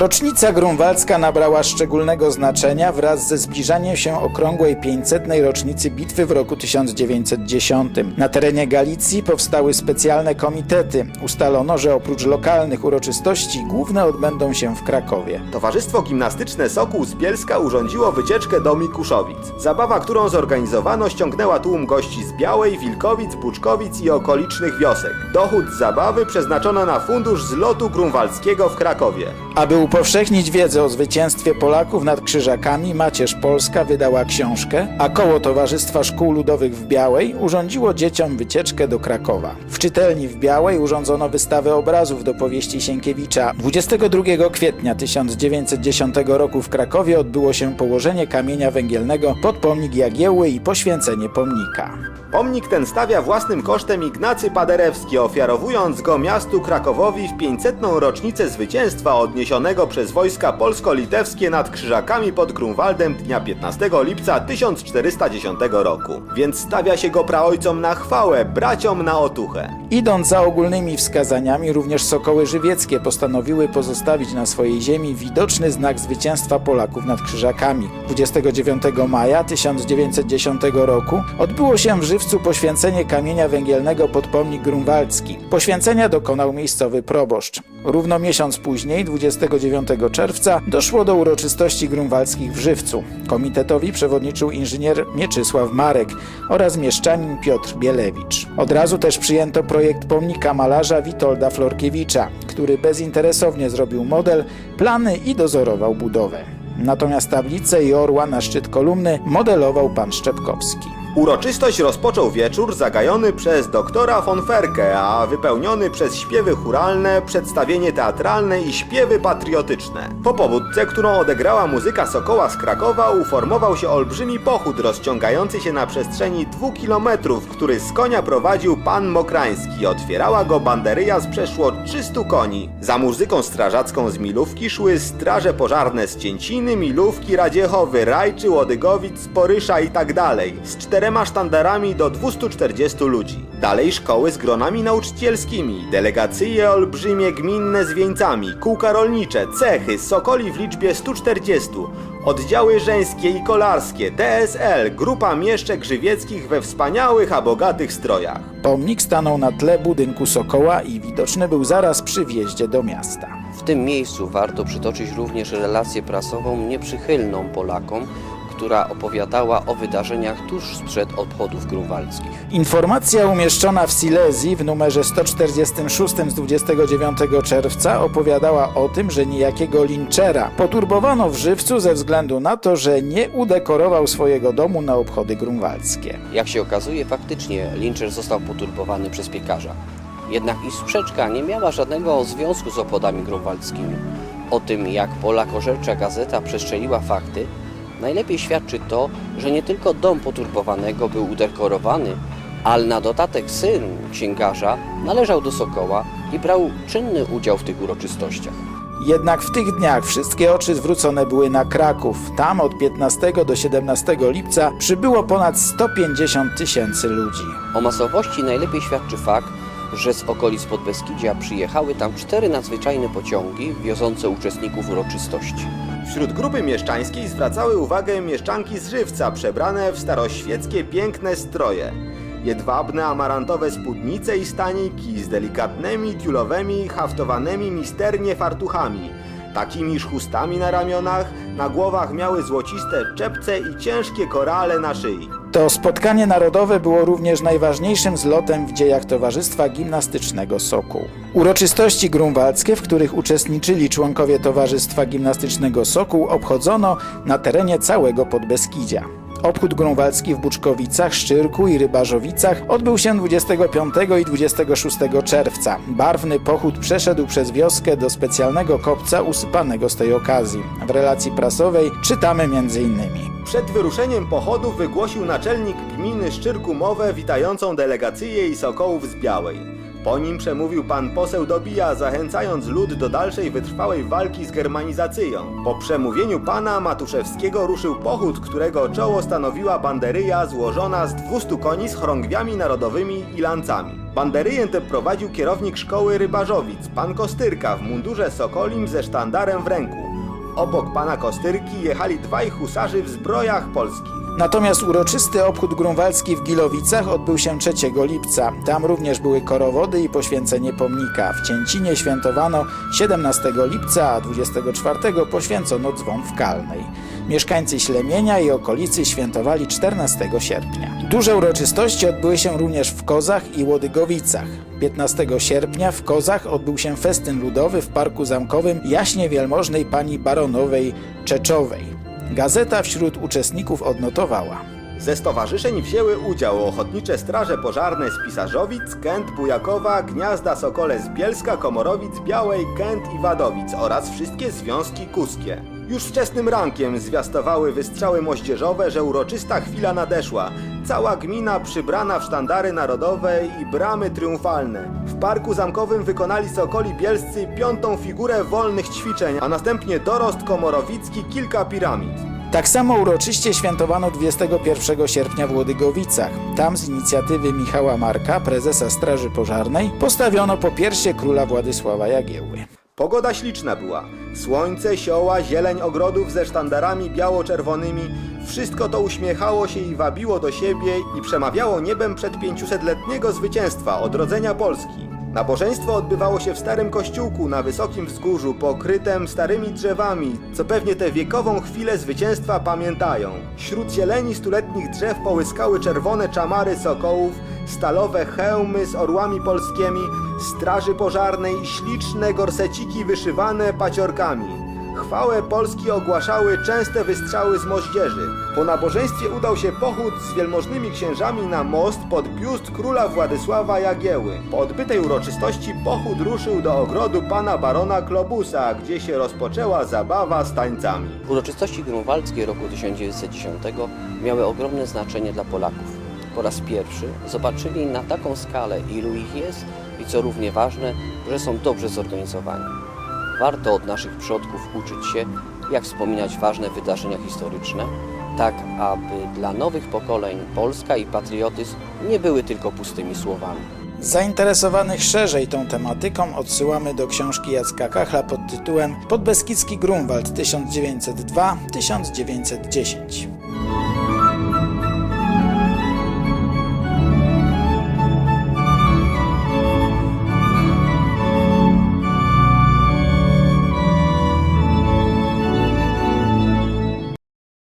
Rocznica grunwaldzka nabrała szczególnego znaczenia wraz ze zbliżaniem się okrągłej 500. rocznicy bitwy w roku 1910. Na terenie Galicji powstały specjalne komitety. Ustalono, że oprócz lokalnych uroczystości główne odbędą się w Krakowie. Towarzystwo Gimnastyczne Sokół z Bielska urządziło wycieczkę do Mikuszowic. Zabawa, którą zorganizowano, ściągnęła tłum gości z Białej, Wilkowic, Buczkowic i okolicznych wiosek. Dochód z zabawy przeznaczono na fundusz zlotu grunwaldzkiego w Krakowie. Aby upowszechnić wiedzę o zwycięstwie Polaków nad Krzyżakami, Macierz Polska wydała książkę, a koło Towarzystwa Szkół Ludowych w Białej urządziło dzieciom wycieczkę do Krakowa. W czytelni w Białej urządzono wystawę obrazów do powieści Sienkiewicza. 22 kwietnia 1910 roku w Krakowie odbyło się położenie kamienia węgielnego pod pomnik Jagiełły i poświęcenie pomnika. Pomnik ten stawia własnym kosztem Ignacy Paderewski, ofiarowując go miastu Krakowowi w 500. rocznicę zwycięstwa odniesionego przez wojska polsko-litewskie nad Krzyżakami pod Grunwaldem dnia 15 lipca 1410 roku. Więc stawia się go praojcom na chwałę, braciom na otuchę. Idąc za ogólnymi wskazaniami, również sokoły żywieckie postanowiły pozostawić na swojej ziemi widoczny znak zwycięstwa Polaków nad Krzyżakami. 29 maja 1910 roku odbyło się w Żywcu poświęcenie kamienia węgielnego pod pomnik grunwaldzki. Poświęcenia dokonał miejscowy proboszcz. Równo miesiąc później, 29 czerwca, doszło do uroczystości grunwaldzkich w Żywcu. Komitetowi przewodniczył inżynier Mieczysław Marek oraz mieszczanin Piotr Bielewicz. Od razu też przyjęto projekt pomnika malarza Witolda Florkiewicza, który bezinteresownie zrobił model, plany i dozorował budowę. Natomiast tablicę i orła na szczyt kolumny modelował pan Szczepkowski. Uroczystość rozpoczął wieczór zagajony przez doktora von Ferke, a wypełniony przez śpiewy churalne, przedstawienie teatralne i śpiewy patriotyczne. Po pobudce, którą odegrała muzyka Sokoła z Krakowa, uformował się olbrzymi pochód rozciągający się na przestrzeni dwóch kilometrów, który z konia prowadził pan Mokrański. Otwierała go banderyja z przeszło 300 koni. Za muzyką strażacką z Milówki szły straże pożarne z Cięciny, Milówki, Radziechowy, Rajczy, Łodygowic, Porysza i tak dalej. Z czterema sztandarami do 240 ludzi. Dalej szkoły z gronami nauczycielskimi, delegacje olbrzymie gminne z wieńcami, kółka rolnicze, cechy, sokoli w liczbie 140, oddziały żeńskie i kolarskie, TSL, grupa mieszczek żywieckich we wspaniałych, a bogatych strojach. Pomnik stanął na tle budynku Sokoła i widoczny był zaraz przy wjeździe do miasta. W tym miejscu warto przytoczyć również relację prasową nieprzychylną Polakom, która opowiadała o wydarzeniach tuż sprzed obchodów grunwaldzkich. Informacja umieszczona w Silesii w numerze 146 z 29 czerwca opowiadała o tym, że niejakiego Linczera poturbowano w żywcu ze względu na to, że nie udekorował swojego domu na obchody grunwaldzkie. Jak się okazuje, faktycznie Linczer został poturbowany przez piekarza. Jednak i sprzeczka nie miała żadnego związku z obchodami grunwaldzkimi. O tym, jak Polakożercza Gazeta przestrzeliła fakty, najlepiej świadczy to, że nie tylko dom poturbowanego był udekorowany, ale na dodatek syn księgarza należał do Sokoła i brał czynny udział w tych uroczystościach. Jednak w tych dniach wszystkie oczy zwrócone były na Kraków. Tam od 15 do 17 lipca przybyło ponad 150 tysięcy ludzi. O masowości najlepiej świadczy fakt, że z okolic Podbeskidzia przyjechały tam cztery nadzwyczajne pociągi wiozące uczestników uroczystości. Wśród grupy mieszczańskiej zwracały uwagę mieszczanki z Żywca, przebrane w staroświeckie piękne stroje. Jedwabne amarantowe spódnice i staniki z delikatnymi, tiulowymi, haftowanymi misternie fartuchami. Takimi chustami na ramionach, na głowach miały złociste czepce i ciężkie korale na szyi. To spotkanie narodowe było również najważniejszym zlotem w dziejach Towarzystwa Gimnastycznego Sokół. Uroczystości grunwaldzkie, w których uczestniczyli członkowie Towarzystwa Gimnastycznego Sokół, obchodzono na terenie całego Podbeskidzia. Obchód grunwaldzki w Buczkowicach, Szczyrku i Rybarzowicach odbył się 25 i 26 czerwca. Barwny pochód przeszedł przez wioskę do specjalnego kopca usypanego z tej okazji. W relacji prasowej czytamy m.in. Przed wyruszeniem pochodu wygłosił naczelnik gminy Szczyrku mowę witającą delegację i sokołów z Białej. Po nim przemówił pan poseł Dobija, zachęcając lud do dalszej wytrwałej walki z germanizacją. Po przemówieniu pana Matuszewskiego ruszył pochód, którego czoło stanowiła banderyja złożona z 200 koni z chorągwiami narodowymi i lancami. Banderyję tę prowadził kierownik szkoły rybarzowic, pan Kostyrka w mundurze sokolim ze sztandarem w ręku. Obok pana Kostyrki jechali dwaj husarzy w zbrojach polskich. Natomiast uroczysty obchód grunwaldzki w Gilowicach odbył się 3 lipca. Tam również były korowody i poświęcenie pomnika. W Cięcinie świętowano 17 lipca, a 24 poświęcono dzwon w Kalnej. Mieszkańcy Ślemienia i okolicy świętowali 14 sierpnia. Duże uroczystości odbyły się również w Kozach i Łodygowicach. 15 sierpnia w Kozach odbył się festyn ludowy w Parku Zamkowym jaśnie wielmożnej pani baronowej Czeczowej. Gazeta wśród uczestników odnotowała. Ze stowarzyszeń wzięły udział Ochotnicze Straże Pożarne z Pisarzowic, Kęt, Bujakowa, Gniazda Sokole z Bielska, Komorowic, Białej, Kęt i Wadowic oraz wszystkie związki kuskie. Już wczesnym rankiem zwiastowały wystrzały moździerzowe, że uroczysta chwila nadeszła. Cała gmina przybrana w sztandary narodowe i bramy triumfalne. W Parku Zamkowym wykonali Sokoli Bielscy piątą figurę wolnych ćwiczeń, a następnie dorost komorowicki kilka piramid. Tak samo uroczyście świętowano 21 sierpnia w Łodygowicach. Tam z inicjatywy Michała Marka, prezesa Straży Pożarnej, postawiono po piersie króla Władysława Jagiełły. Pogoda śliczna była. Słońce, sioła, zieleń ogrodów ze sztandarami biało-czerwonymi. Wszystko to uśmiechało się i wabiło do siebie i przemawiało niebem przed 500-letniego zwycięstwa, odrodzenia Polski. Nabożeństwo odbywało się w starym kościółku na wysokim wzgórzu, pokrytym starymi drzewami, co pewnie tę wiekową chwilę zwycięstwa pamiętają. Wśród zieleni stuletnich drzew połyskały czerwone czamary sokołów, stalowe hełmy z orłami polskimi, straży pożarnej śliczne gorseciki wyszywane paciorkami. Chwałę Polski ogłaszały częste wystrzały z moździerzy. Po nabożeństwie udał się pochód z wielmożnymi księżami na most pod biust króla Władysława Jagieły. Po odbytej uroczystości pochód ruszył do ogrodu pana barona Klobusa, gdzie się rozpoczęła zabawa z tańcami. Uroczystości grunwaldzkie roku 1910 miały ogromne znaczenie dla Polaków. Po raz pierwszy zobaczyli na taką skalę, ilu ich jest i co równie ważne, że są dobrze zorganizowani. Warto od naszych przodków uczyć się, jak wspominać ważne wydarzenia historyczne, tak aby dla nowych pokoleń Polska i patriotyzm nie były tylko pustymi słowami. Zainteresowanych szerzej tą tematyką odsyłamy do książki Jacka Kachla pod tytułem Podbeskidzki Grunwald 1902-1910.